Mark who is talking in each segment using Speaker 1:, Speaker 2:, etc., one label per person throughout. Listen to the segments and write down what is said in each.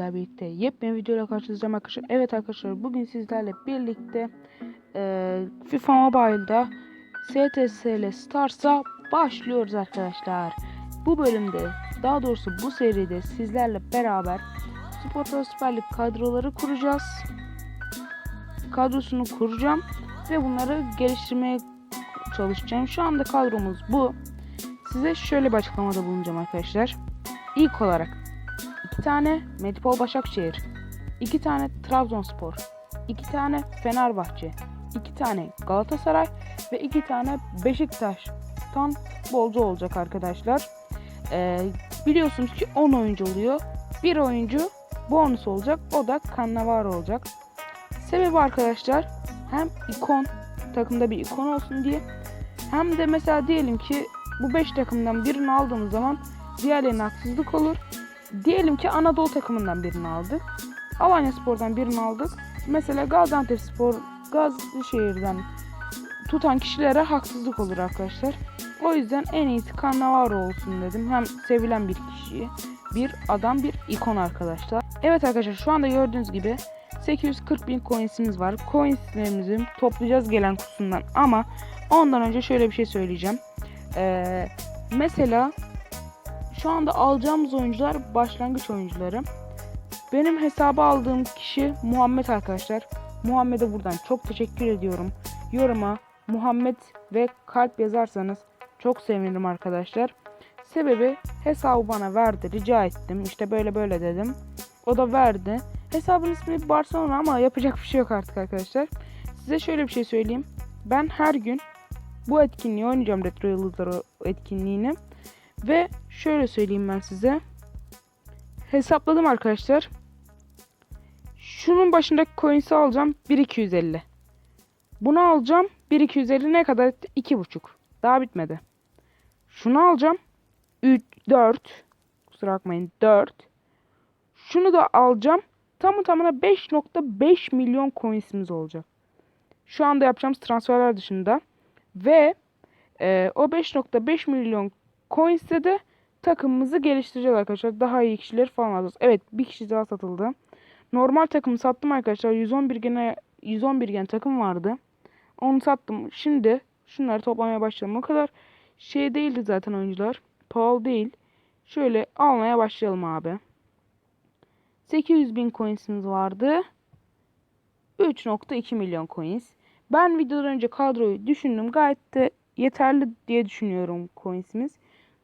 Speaker 1: sizlerle birlikte yepyeni videoyla karşınızdayım arkadaşlar. Evet arkadaşlar bugün sizlerle birlikte e, FIFA Mobile'da STSL Stars'a başlıyoruz arkadaşlar. Bu bölümde daha doğrusu bu seride sizlerle beraber Spor Pro Süper Lig kadroları kuracağız. Kadrosunu kuracağım ve bunları geliştirmeye çalışacağım. Şu anda kadromuz bu. Size şöyle bir açıklamada bulunacağım arkadaşlar. İlk olarak iki tane Medipol Başakşehir, iki tane Trabzonspor, iki tane Fenerbahçe, iki tane Galatasaray ve iki tane Beşiktaş'tan futbolcu olacak arkadaşlar. Ee, biliyorsunuz ki 10 oyuncu oluyor. Bir oyuncu bonus olacak. O da Cannavaro olacak. Sebebi arkadaşlar hem ikon takımda bir ikon olsun diye hem de mesela diyelim ki bu 5 takımdan birini aldığımız zaman diğerlerine haksızlık olur. Diyelim ki Anadolu takımından birini aldık. Alanya Spor'dan birini aldık. Mesela Gaziantep Spor, Gazişehir'den tutan kişilere haksızlık olur arkadaşlar. O yüzden en iyisi Cannavaro olsun dedim. Hem sevilen bir kişi, bir adam, bir ikon arkadaşlar. Evet arkadaşlar şu anda gördüğünüz gibi 840 bin coinsimiz var. Coinslerimizi toplayacağız gelen kutusundan ama ondan önce şöyle bir şey söyleyeceğim. Ee, mesela şu anda alacağımız oyuncular başlangıç oyuncuları. Benim hesaba aldığım kişi Muhammed arkadaşlar. Muhammed'e buradan çok teşekkür ediyorum. Yoruma Muhammed ve kalp yazarsanız çok sevinirim arkadaşlar. Sebebi hesabı bana verdi. Rica ettim. İşte böyle böyle dedim. O da verdi. Hesabın ismi Barcelona ama yapacak bir şey yok artık arkadaşlar. Size şöyle bir şey söyleyeyim. Ben her gün bu etkinliği oynayacağım Retro Yıldızları etkinliğini. Ve şöyle söyleyeyim ben size. Hesapladım arkadaşlar. Şunun başındaki coins'i alacağım 1250. Bunu alacağım 1250 ne kadar etti? 2,5. Daha bitmedi. Şunu alacağım 3 4. Kusura bakmayın 4. Şunu da alacağım. Tamı tamına 5.5 milyon coins'imiz olacak. Şu anda yapacağımız transferler dışında. Ve e, o 5.5 milyon coins'te de takımımızı geliştireceğiz arkadaşlar. Daha iyi kişileri falan alacağız. Evet bir kişi daha satıldı. Normal takımı sattım arkadaşlar. 111 gene 111 gen takım vardı. Onu sattım. Şimdi şunları toplamaya başlayalım. O kadar şey değildi zaten oyuncular. Pahalı değil. Şöyle almaya başlayalım abi. 800 bin coinsimiz vardı. 3.2 milyon coins. Ben videodan önce kadroyu düşündüm. Gayet de yeterli diye düşünüyorum coinsimiz.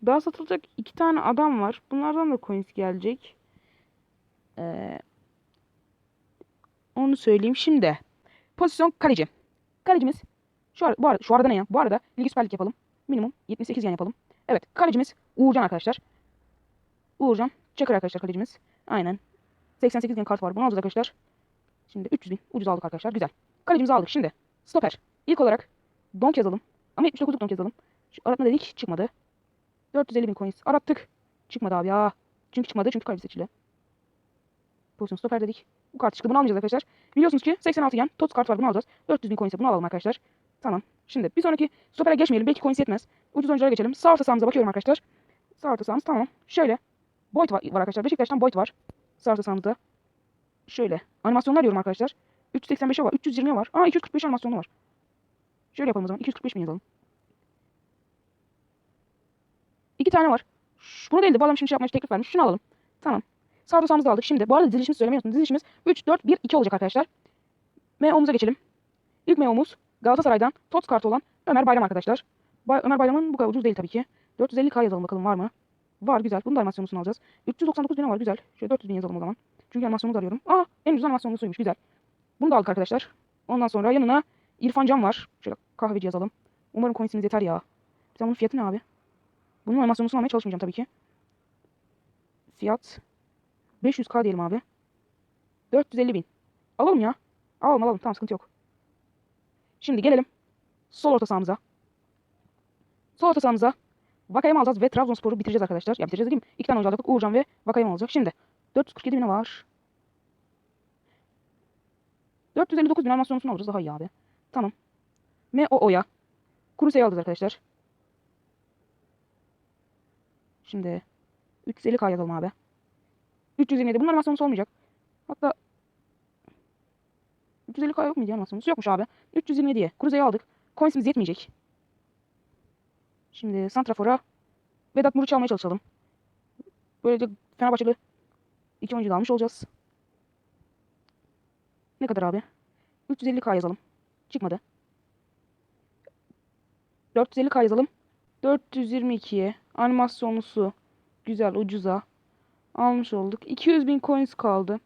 Speaker 1: Daha satılacak iki tane adam var. Bunlardan da coins gelecek. Ee, onu söyleyeyim şimdi. Pozisyon kaleci. Kalecimiz şu, ar bu, arada, şu arada ne ya? Bu arada Ligi Süper Lig yapalım. Minimum 78 yan yapalım. Evet kalecimiz Uğurcan arkadaşlar. Uğurcan. Çakır arkadaşlar kalecimiz. Aynen. 88 bin kart var. Bunu alacağız arkadaşlar. Şimdi 300 bin. Ucuz aldık arkadaşlar. Güzel. Kalecimizi aldık. Şimdi stoper. İlk olarak donk yazalım. Ama 79'luk donk yazalım. Şu aratma dedik. Çıkmadı. 450 bin coins. Arattık. Çıkmadı abi ya. Çünkü çıkmadı. Çünkü kaleci seçili. Pozisyon stoper dedik. Bu kart çıktı. Bunu almayacağız arkadaşlar. Biliyorsunuz ki 86 yen. Tot kart var. Bunu alacağız. 400 bin coins'e bunu alalım arkadaşlar. Tamam. Şimdi bir sonraki stopere geçmeyelim. Belki coins yetmez. Ucuz oyunculara geçelim. Sağ orta sahamıza bakıyorum arkadaşlar. Sağ orta sahamız tamam. Şöyle. Boyd var, var arkadaşlar. Beşiktaş'tan Boyd var. Sağ orta sahamızda. Şöyle. Animasyonlar diyorum arkadaşlar. 385'e var. 320'ye var. Aa 245 animasyonu var. Şöyle yapalım o zaman. 245 bin yazalım. İki tane var. Bunu değil de şimdi şey yapmaya teklif vermiş. Şunu alalım. Tamam. Sağ sahamızda aldık. Şimdi bu arada dizilişimizi söylemeyi unuttum. Dizilişimiz 3, 4, 1, 2 olacak arkadaşlar. MO'muza geçelim. İlk MO'muz Galatasaray'dan TOTS kartı olan Ömer Bayram arkadaşlar. Bay Ömer Bayram'ın bu kadar ucuz değil tabii ki. 450k yazalım bakalım var mı? Var güzel. Bunun da animasyonlusunu alacağız. 399 bin var güzel. Şöyle 400 bin yazalım o zaman. Çünkü animasyonu da arıyorum. Aa en ucuz animasyonlusuymuş güzel. Bunu da aldık arkadaşlar. Ondan sonra yanına İrfan Can var. Şöyle kahveci yazalım. Umarım coinsimiz yeter ya. Bir bunun fiyatı ne abi? Bunun animasyonlusunu almaya çalışmayacağım tabii ki. Fiyat 500k diyelim abi. 450 bin. Alalım ya. Alalım alalım. Tamam sıkıntı yok. Şimdi gelelim. Sol orta sahamıza. Sol orta sahamıza Vakayeme alacağız ve Trabzonspor'u bitireceğiz arkadaşlar. Ya bitireceğiz dedim. İki tane oyuncu aldık. Uğurcan ve Vakayeme alacak. Şimdi 447 bin var. 459 bin animasyonusunu alırız. Daha iyi abi. Tamam. M-O-O'ya. Kuruse'yi alacağız arkadaşlar. Şimdi 350k yazalım abi. 327. Bunun animasyonu olmayacak. Hatta 350k yok muydu ya animasyonu? Yokmuş abi. 327'ye. Cruze'yi aldık. Coins'imiz yetmeyecek. Şimdi Santrafor'a Vedat Muriç'i almaya çalışalım. Böylece Fenerbahçeli iki oyuncu almış olacağız. Ne kadar abi? 350k yazalım. Çıkmadı. 450k yazalım. 422'ye animasyonlusu güzel ucuza almış olduk. 200 bin coins kaldı.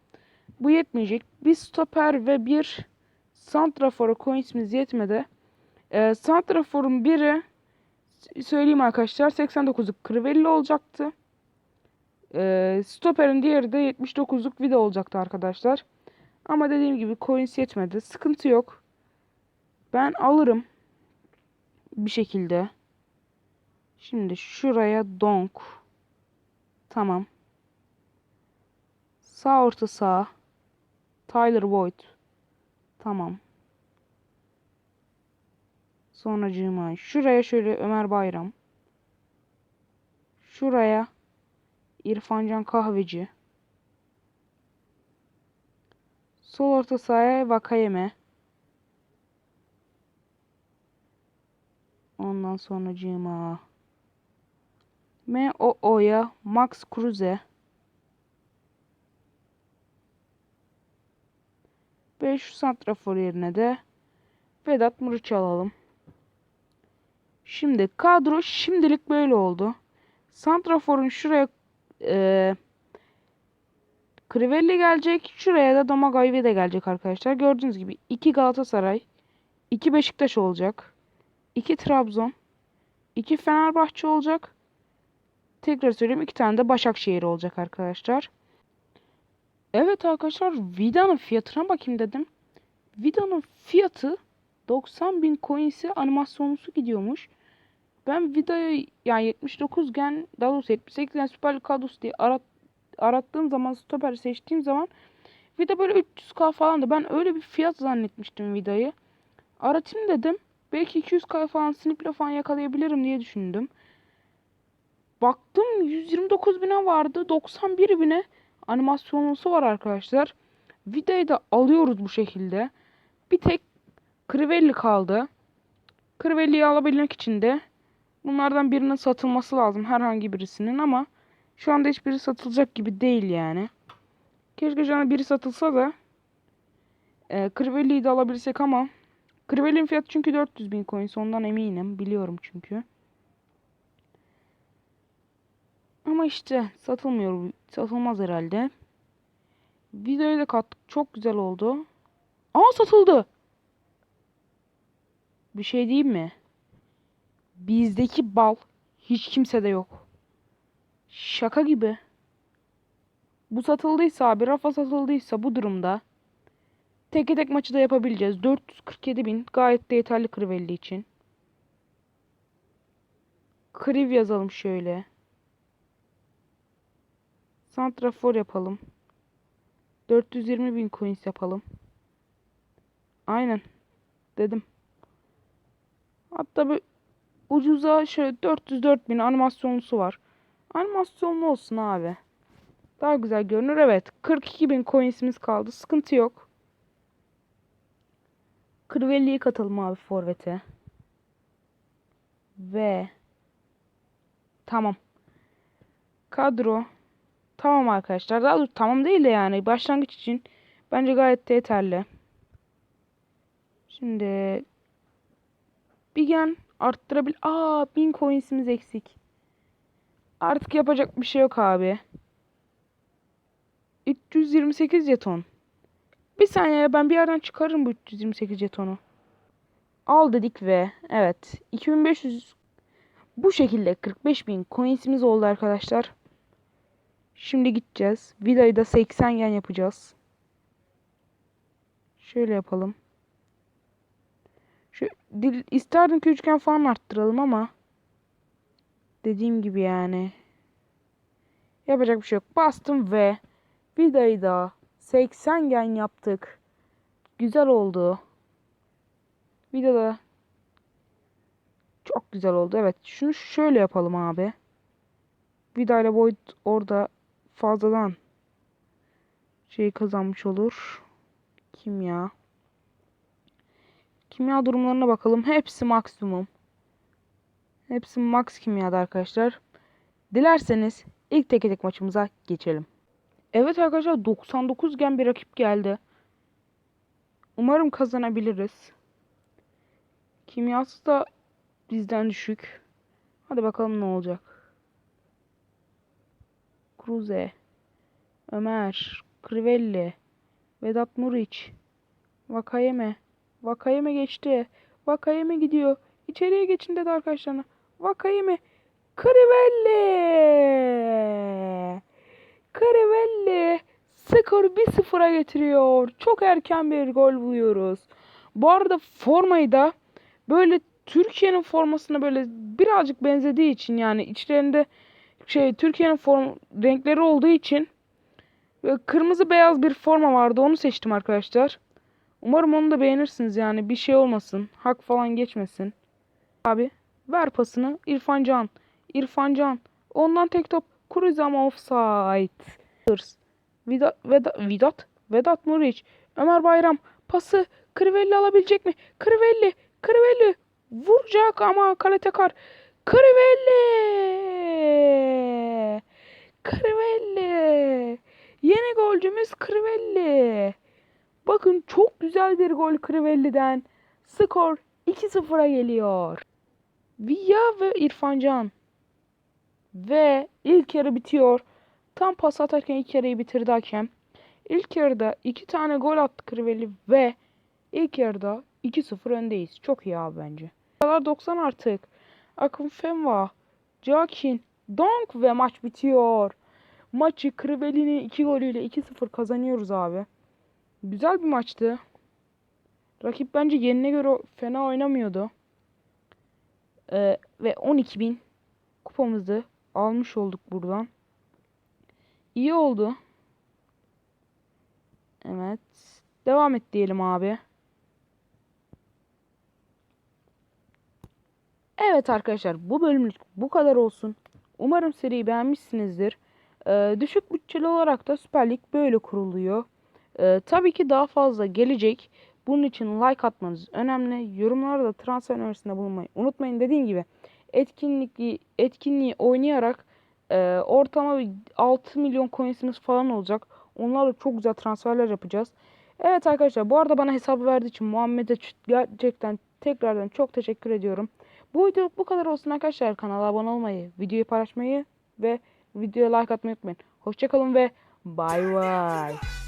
Speaker 1: Bu yetmeyecek. Bir stoper ve bir santrafora coinsimiz yetmedi. Ee, santraforun biri söyleyeyim arkadaşlar 89'luk Crivelli olacaktı. Ee, stoperin diğeri de 79'luk Vida olacaktı arkadaşlar. Ama dediğim gibi coins yetmedi. Sıkıntı yok. Ben alırım. Bir şekilde. Şimdi şuraya donk. Tamam. Sağ orta sağ. Tyler Boyd. Tamam. Sonra Cimay. Şuraya şöyle Ömer Bayram. Şuraya İrfancan Kahveci. Sol orta sahaya Vakayeme. Ondan sonra Cima. M-O-O'ya Max Kruse. 5 santrafor yerine de Vedat Muriç'i alalım. Şimdi kadro şimdilik böyle oldu. Santrafor'un şuraya e, Crivelli gelecek. Şuraya da Domagoj de gelecek arkadaşlar. Gördüğünüz gibi 2 Galatasaray, 2 Beşiktaş olacak. 2 Trabzon, 2 Fenerbahçe olacak. Tekrar söyleyeyim 2 tane de Başakşehir olacak arkadaşlar. Evet arkadaşlar Vida'nın fiyatına bakayım dedim. Vida'nın fiyatı 90 bin coins'e animasyonlusu gidiyormuş. Ben Vida'yı yani 79 gen daha doğrusu 78 gen Süper Lig diye arat, arattığım zaman stoper seçtiğim zaman Vida böyle 300k falandı. Ben öyle bir fiyat zannetmiştim Vida'yı. Aratayım dedim. Belki 200k falan sniple falan yakalayabilirim diye düşündüm. Baktım 129 bine vardı. 91 bine animasyonlusu var arkadaşlar. Vida'yı da alıyoruz bu şekilde. Bir tek Crivelli kaldı. Crivelli'yi alabilmek için de bunlardan birinin satılması lazım. Herhangi birisinin ama şu anda hiçbiri satılacak gibi değil yani. Keşke şu anda biri satılsa da e, Crivelli'yi de alabilsek ama Crivelli'nin fiyatı çünkü 400 bin coins ondan eminim. Biliyorum çünkü. Ama işte satılmıyor. Satılmaz herhalde. Videoyu da kattık. Çok güzel oldu. Aa satıldı. Bir şey diyeyim mi? Bizdeki bal hiç kimsede yok. Şaka gibi. Bu satıldıysa abi Rafa satıldıysa bu durumda tek tek maçı da yapabileceğiz. 447 bin gayet de yeterli Crivelli için. Kriv yazalım şöyle. Santrafor yapalım. 420 bin coins yapalım. Aynen. Dedim. Hatta bir ucuza şöyle 404 bin animasyonlusu var. Animasyonlu olsun abi. Daha güzel görünür. Evet. 42 bin coinsimiz kaldı. Sıkıntı yok. Crivelli'yi katalım abi forvete. Ve tamam. Kadro Tamam arkadaşlar. Daha doğrusu tamam değil de yani başlangıç için bence gayet de yeterli. Şimdi bir gen arttırabil. Aa 1000 coinsimiz eksik. Artık yapacak bir şey yok abi. 328 jeton. Bir saniye ben bir yerden çıkarırım bu 328 jetonu. Al dedik ve evet 2500 bu şekilde 45.000 coinsimiz oldu arkadaşlar. Şimdi gideceğiz. Vida'yı da 80 yen yapacağız. Şöyle yapalım. Şu dil, isterdim ki üçgen falan arttıralım ama dediğim gibi yani yapacak bir şey yok. Bastım ve Vida'yı da 80 yen yaptık. Güzel oldu. Vida da çok güzel oldu. Evet şunu şöyle yapalım abi. Vida Boyd orada fazladan şey kazanmış olur. Kimya. Kimya durumlarına bakalım. Hepsi maksimum. Hepsi max kimyada arkadaşlar. Dilerseniz ilk tek tek maçımıza geçelim. Evet arkadaşlar 99 gen bir rakip geldi. Umarım kazanabiliriz. Kimyası da bizden düşük. Hadi bakalım ne olacak. Cruze, Ömer, Crivelli, Vedat Muriç, Vakayeme. Vakayeme geçti. Vakayeme gidiyor. İçeriye geçin dedi arkadaşlarına. Vakayeme. Crivelli. Crivelli. Skor 1-0'a getiriyor. Çok erken bir gol buluyoruz. Bu arada formayı da böyle Türkiye'nin formasına böyle birazcık benzediği için yani içlerinde şey Türkiye'nin form renkleri olduğu için kırmızı beyaz bir forma vardı. Onu seçtim arkadaşlar. Umarım onu da beğenirsiniz yani bir şey olmasın. Hak falan geçmesin. Abi ver pasını İrfan Can. İrfan Can. Ondan tek top. Kruz ama offside. Hırs. Vedat, Vedat, Vedat, Muriç. Ömer Bayram. Pası. Krivelli alabilecek mi? Krivelli. Krivelli. Vuracak ama kale tekar. Krivelli. Krivelli. Yeni golcümüz Krivelli. Bakın çok güzel bir gol Crivelli'den. Skor 2-0'a geliyor. Villa ve İrfan Can. Ve ilk yarı bitiyor. Tam pas atarken ilk yarıyı bitirdi hakem. İlk yarıda iki tane gol attı Crivelli ve ilk yarıda 2-0 öndeyiz. Çok iyi abi bence. Kadar 90 artık. Akın Femva, Jakin, Donk ve maç bitiyor. Maçı Crivelli'nin 2 golüyle 2-0 kazanıyoruz abi. Güzel bir maçtı. Rakip bence yenine göre fena oynamıyordu. Ee, ve 12.000 kupamızı almış olduk buradan. İyi oldu. Evet. Devam et diyelim abi. Evet arkadaşlar bu bölümlük bu kadar olsun. Umarım seriyi beğenmişsinizdir. Ee, düşük bütçeli olarak da Süper Lig böyle kuruluyor. Ee, tabii ki daha fazla gelecek. Bunun için like atmanız önemli. Yorumlarda da transfer önerisinde bulunmayı unutmayın. Dediğim gibi etkinlikli etkinliği oynayarak e, ortalama bir 6 milyon coinsiniz falan olacak. Onlarla çok güzel transferler yapacağız. Evet arkadaşlar bu arada bana hesabı verdiği için Muhammed'e gerçekten tekrardan çok teşekkür ediyorum. Bu videoluk bu kadar olsun arkadaşlar. Kanala abone olmayı, videoyu paylaşmayı ve videoya like atmayı unutmayın. Hoşçakalın ve bay bay.